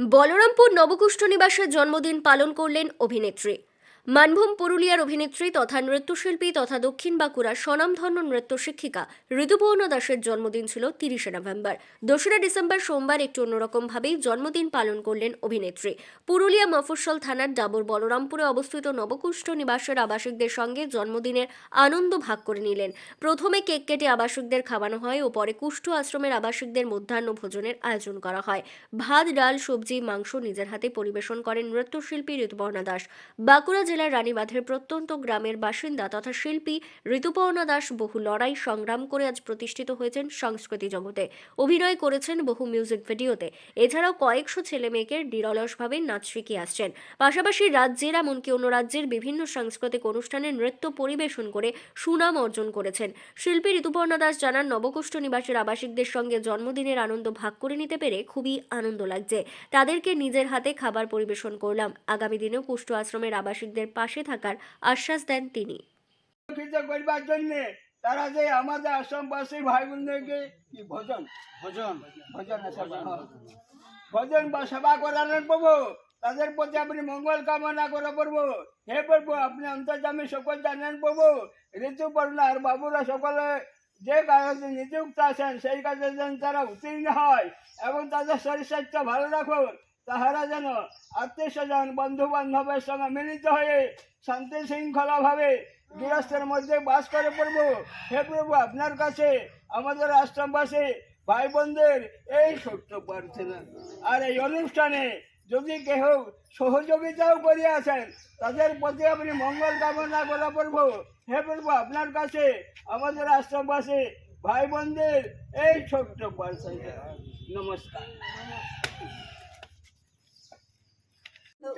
বলরামপুর নবকুষ্ঠ নিবাসের জন্মদিন পালন করলেন অভিনেত্রী। মানভূম পুরুলিয়ার অভিনেত্রী তথা নৃত্যশিল্পী তথা দক্ষিণ বাঁকুড়ার স্বনামধন্য নৃত্য শিক্ষিকা ঋতুপর্ণা দাসের জন্মদিন ছিল তিরিশে নভেম্বর। দোসরা ডিসেম্বর সোমবার একটু অন্যরকমভাবেই জন্মদিন পালন করলেন অভিনেত্রী। পুরুলিয়া মফস্বল থানার ডাবর বলরামপুরে অবস্থিত নবকুষ্ঠ নিবাসের আবাসিকদের সঙ্গে জন্মদিনের আনন্দ ভাগ করে নিলেন। প্রথমে কেক কেটে আবাসিকদের খাওয়ানো হয় ও পরে কুষ্ঠ আশ্রমের আবাসিকদের মধ্যাহ্ন ভোজনের আয়োজন করা হয়। ভাত, ডাল, সবজি, মাংস নিজের হাতে পরিবেশন করেন নৃত্যশিল্পী ঋতুপর্ণা দাস। বাঁকুড়া জেলার রানীবাঁধের প্রত্যন্ত গ্রামের বাসিন্দা তথা শিল্পী ঋতুপর্ণা দাস বহু লড়াই সংগ্রাম করে আজ প্রতিষ্ঠিত হয়েছেন সংস্কৃতি জগতে। অভিনয় করেছেন বহু মিউজিক ভিডিওতে। এছাড়াও কয়েকশো ছেলে মেয়েকে নিরলসভাবে নাচ শিখিয়ে আসছেন। পাশাপাশি রাজ্যের এমনকি অন্য রাজ্যের বিভিন্ন সাংস্কৃতিক অনুষ্ঠানে নৃত্য পরিবেশন করে সুনাম অর্জন করেছেন। শিল্পী ঋতুপর্ণা দাস জানান, নবকুষ্ঠ নিবাসের আবাসিকদের সঙ্গে জন্মদিনের আনন্দ ভাগ করে নিতে পেরে খুবই আনন্দ লাগছে। তাদেরকে নিজের হাতে খাবার পরিবেশন করলাম। আগামী দিনেও কুষ্ঠ আশ্রমের আবাসিকদের পাশে থাকার আশ্বাস দেন তিনি। করবার জন্য তারা যে আমাদের আশ্রমবাসী ভাই বোনদেরকে কি ভোজন? ভোজন। ভোজন আছে হ্যাঁ। বা সেবা করানোর প্রভু তাদের প্রতি আপনি মঙ্গল কামনা করে প্রভু। হে প্রভু আপনি অন্তর্জামী সকল জানেন প্রভু। ঋতুপর্ণা আর বাবুরা সকলে যে কাজে নিযুক্ত আছেন সেই কাজে যেন তারা উত্তীর্ণ হয় এবং তাদের শরীর স্বাস্থ্য ভালো রাখুন। তাহারা যেন আত্মীয় স্বজন বন্ধু বান্ধবের সঙ্গে মিলিত হয়ে শান্তি শৃঙ্খলা ভাবে গৃহস্থের মধ্যে বাস করে প্রভু। হে প্রভু, আপনার কাছে আমাদের আশ্রমবাসী ভাই বোনদের এই সত্য প্রার্থনা। আর এই অনুষ্ঠানে যদি কেহ সহযোগিতাও করে করিয়াছেন, তাদের প্রতি আপনি মঙ্গল কামনা করা প্রভু। হে প্রভু, আপনার কাছে আমাদের আশ্রমবাসী ভাই বোনদের এই ছোট্ট প্রার্থনা। নমস্কার।